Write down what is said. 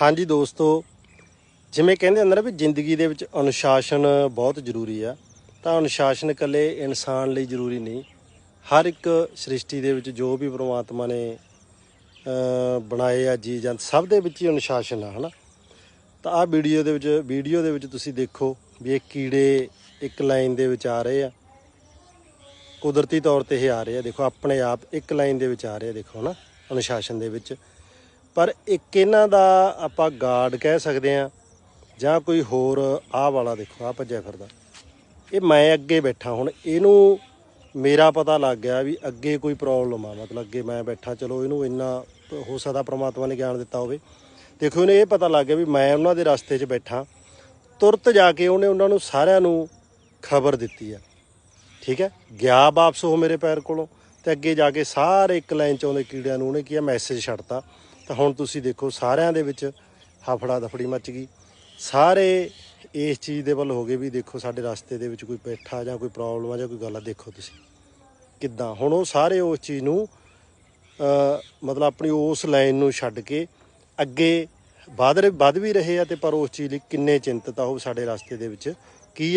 ਹਾਂਜੀ ਦੋਸਤੋ, ਜਿਵੇਂ ਕਹਿੰਦੇ ਅੰਦਰ ਵੀ ਜ਼ਿੰਦਗੀ ਦੇ ਵਿੱਚ ਅਨੁਸ਼ਾਸਨ ਬਹੁਤ ਜ਼ਰੂਰੀ ਆ, ਤਾਂ ਅਨੁਸ਼ਾਸਨ ਇਕੱਲੇ ਇਨਸਾਨ ਲਈ ਜ਼ਰੂਰੀ ਨਹੀਂ। ਹਰ ਇੱਕ ਸ੍ਰਿਸ਼ਟੀ ਦੇ ਵਿੱਚ ਜੋ ਵੀ ਪ੍ਰਮਾਤਮਾ ਨੇ ਬਣਾਏ ਆ ਜੀ ਜੰਤ ਸਭ ਦੇ ਵਿੱਚ ਹੀ ਅਨੁਸ਼ਾਸਨ ਆ, ਹਨਾ? ਤਾਂ ਆਹ ਵੀਡੀਓ ਦੇ ਵਿੱਚ, ਵੀਡੀਓ ਦੇ ਵਿੱਚ ਤੁਸੀਂ ਦੇਖੋ ਵੀ ਇਹ ਕੀੜੇ ਇੱਕ ਲਾਈਨ ਦੇ ਵਿੱਚ ਆ ਰਹੇ ਆ। ਕੁਦਰਤੀ ਤੌਰ ਤੇ ਇਹ ਆ ਰਹੇ ਆ। ਦੇਖੋ, ਆਪਣੇ ਆਪ ਇੱਕ ਲਾਈਨ ਦੇ ਵਿੱਚ ਆ ਰਹੇ ਆ, ਦੇਖੋ, ਹਨਾ? ਅਨੁਸ਼ਾਸਨ ਦੇ ਵਿੱਚ। ਪਰ ਇੱਕ ਇਹਨਾਂ ਦਾ ਆਪਾਂ ਗਾਰਡ ਕਹਿ ਸਕਦੇ ਆ ਜਾਂ ਕੋਈ ਹੋਰ ਆਹ ਵਾਲਾ ਦੇਖੋ ਆ ਭੱਜਿਆ ਫਿਰਦਾ। ਇਹ ਮੈਂ ਅੱਗੇ ਬੈਠਾ, ਹੁਣ ਇਹਨੂੰ ਮੇਰਾ ਪਤਾ ਲੱਗ ਗਿਆ ਵੀ ਅੱਗੇ ਕੋਈ ਪ੍ਰੋਬਲਮ ਆ, ਮਤਲਬ ਅੱਗੇ ਮੈਂ ਬੈਠਾ, ਚਲੋ ਇਹਨੂੰ ਇੰਨਾ ਹੋ ਸਕਦਾ ਪ੍ਰਮਾਤਮਾ ਨੇ ਗਿਆਨ ਦਿੱਤਾ ਹੋਵੇ। ਦੇਖੋ, ਇਹਨੂੰ ਇਹ ਪਤਾ ਲੱਗ ਗਿਆ ਵੀ ਮੈਂ ਉਹਨਾਂ ਦੇ ਰਸਤੇ 'ਚ ਬੈਠਾ, ਤੁਰਤ ਜਾ ਕੇ ਉਹਨੇ ਉਹਨਾਂ ਨੂੰ ਸਾਰਿਆਂ ਨੂੰ ਖਬਰ ਦਿੱਤੀ ਆ। ਠੀਕ ਹੈ? ਗਿਆ ਵਾਪਸ ਉਹ ਮੇਰੇ ਪੈਰ ਕੋਲੋਂ, ਤੇ ਅੱਗੇ ਜਾ ਕੇ ਸਾਰੇ ਇੱਕ ਲਾਈਨ ਚ ਆਉਂਦੇ ਕੀੜਿਆਂ ਨੂੰ ਉਹਨੇ ਕੀ ਮੈਸੇਜ ਛੱਡਤਾ। ਤਾਂ ਹੁਣ ਤੁਸੀਂ ਦੇਖੋ ਸਾਰਿਆਂ ਦੇ ਵਿੱਚ ਹਫੜਾ ਦਫੜੀ ਮੱਚ ਗਈ। ਸਾਰੇ ਇਸ ਚੀਜ਼ ਦੇ ਵੱਲ ਹੋ ਗਏ ਵੀ ਦੇਖੋ ਸਾਡੇ ਰਸਤੇ ਦੇ ਵਿੱਚ ਕੋਈ ਬੈਠਾ ਜਾਂ ਕੋਈ ਪ੍ਰੋਬਲਮ ਆ ਜਾਂ ਕੋਈ ਗੱਲ ਆ, ਦੇਖੋ ਤੁਸੀਂ ਕਿੱਦਾਂ। ਹੁਣ ਉਹ ਸਾਰੇ ਉਸ ਚੀਜ਼ ਨੂੰ ਮਤਲਬ ਆਪਣੀ ਉਸ ਲਾਈਨ ਨੂੰ ਛੱਡ ਕੇ ਅੱਗੇ ਵੱਧ ਰਹੇ- ਵਧ ਵੀ ਰਹੇ ਆ ਤੇ ਪਰ ਉਸ ਚੀਜ਼ ਲਈ ਕਿੰਨੇ ਚਿੰਤਤ ਆ ਉਹ ਸਾਡੇ ਰਸਤੇ ਦੇ ਵਿੱਚ। ਕੀ